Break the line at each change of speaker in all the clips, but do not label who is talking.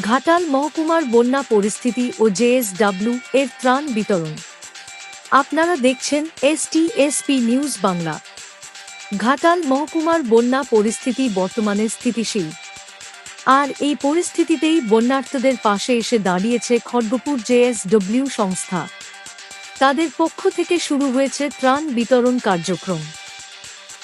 ঘাটাল মহকুমার বন্যা পরিস্থিতি ও জেএসডব্লিউ এর ত্রাণ বিতরণ। আপনারা দেখছেন এসটিএসপি নিউজ বাংলা। ঘাটাল মহকুমার বন্যা পরিস্থিতি বর্তমানে স্থিতিশীল। আর এই পরিস্থিতিতেই বন্যার্থদের পাশে এসে দাঁড়িয়েছে খড়গপুর জেএসডব্লিউ সংস্থা। তাদের পক্ষ থেকে শুরু হয়েছে ত্রাণ বিতরণ কার্যক্রম।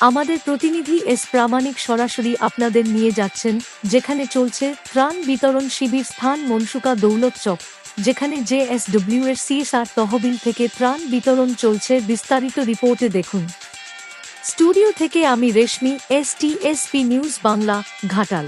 আমাদের প্রতিনিধি এস প্রামাণিক সরাসরি আপনাদের নিয়ে যাচ্ছেন, যেখানে চলছে ত্রাণ বিতরণ শিবির স্থান মনসুকা দৌলত চক, যেখানে জেএসডব্লিউ এর সিএসআর তহবিল থেকে ত্রাণ বিতরণ চলছে বিস্তারিত রিপোর্টে দেখুন। স্টুডিও থেকে আমি Reshmi, S T S P news Bangla, Ghatal.